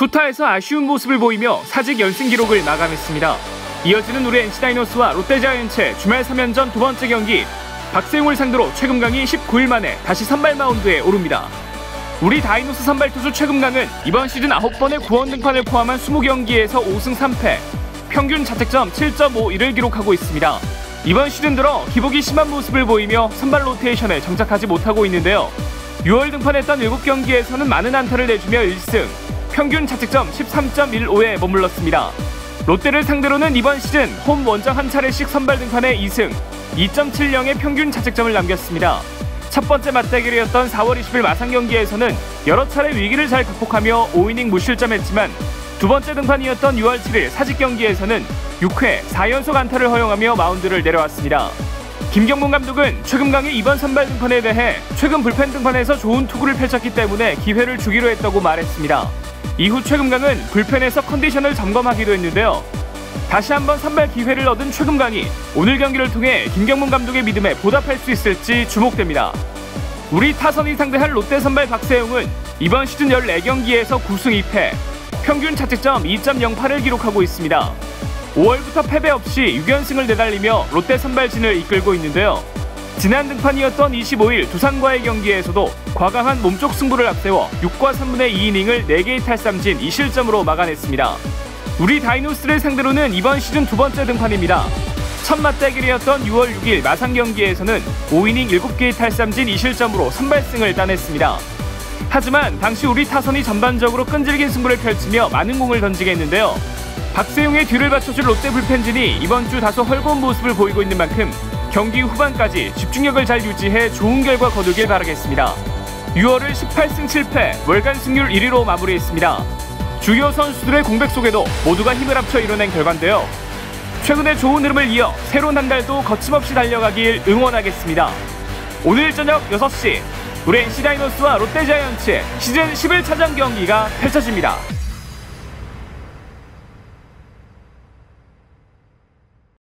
투타에서 아쉬운 모습을 보이며 사직 연승 기록을 마감했습니다. 이어지는 우리 NC 다이노스와 롯데자이언츠의 주말 3연전 두 번째 경기 박세웅을 상대로 최금강이 19일 만에 다시 선발 마운드에 오릅니다. 우리 다이노스 선발 투수 최금강은 이번 시즌 9번의 구원 등판을 포함한 20경기에서 5승 3패, 평균 자책점 7.51을 기록하고 있습니다. 이번 시즌 들어 기복이 심한 모습을 보이며 선발 로테이션에 정착하지 못하고 있는데요. 6월 등판했던 7경기에서는 많은 안타를 내주며 1승, 평균 자책점 13.15에 머물렀습니다. 롯데를 상대로는 이번 시즌 홈 원정 한 차례씩 선발 등판에 2승, 2.70의 평균 자책점을 남겼습니다. 첫 번째 맞대결이었던 4월 20일 마산 경기에서는 여러 차례 위기를 잘 극복하며 5이닝 무실점했지만 두 번째 등판이었던 6월 7일 사직 경기에서는 6회 4연속 안타를 허용하며 마운드를 내려왔습니다. 김경문 감독은 최금강의 이번 선발 등판에 대해 최근 불펜 등판에서 좋은 투구를 펼쳤기 때문에 기회를 주기로 했다고 말했습니다. 이후 최금강은 불펜에서 컨디션을 점검하기도 했는데요. 다시 한번 선발 기회를 얻은 최금강이 오늘 경기를 통해 김경문 감독의 믿음에 보답할 수 있을지 주목됩니다. 우리 타선이 상대할 롯데 선발 박세웅은 이번 시즌 14경기에서 9승 2패, 평균 자책점 2.08을 기록하고 있습니다. 5월부터 패배 없이 6연승을 내달리며 롯데 선발진을 이끌고 있는데요. 지난 등판이었던 25일 두산과의 경기에서도 과감한 몸쪽 승부를 앞세워 6과 3분의 2이닝을 4개의 탈삼진 2실점으로 막아냈습니다. 우리 다이노스를 상대로는 이번 시즌 두 번째 등판입니다. 첫 맞대결이었던 6월 6일 마산 경기에서는 5이닝 7개의 탈삼진 2실점으로 선발승을 따냈습니다. 하지만 당시 우리 타선이 전반적으로 끈질긴 승부를 펼치며 많은 공을 던지게 했는데요. 박세용의 뒤를 받쳐줄 롯데 불펜진이 이번 주 다소 헐거운 모습을 보이고 있는 만큼 경기 후반까지 집중력을 잘 유지해 좋은 결과 거두길 바라겠습니다. 6월을 18승 7패 월간 승률 1위로 마무리했습니다. 주요 선수들의 공백 속에도 모두가 힘을 합쳐 이뤄낸 결과인데요. 최근에 좋은 흐름을 이어 새로운 한 달도 거침없이 달려가길 응원하겠습니다. 오늘 저녁 6시 우리 NC 다이노스와 롯데자이언츠의 시즌 11차전 경기가 펼쳐집니다.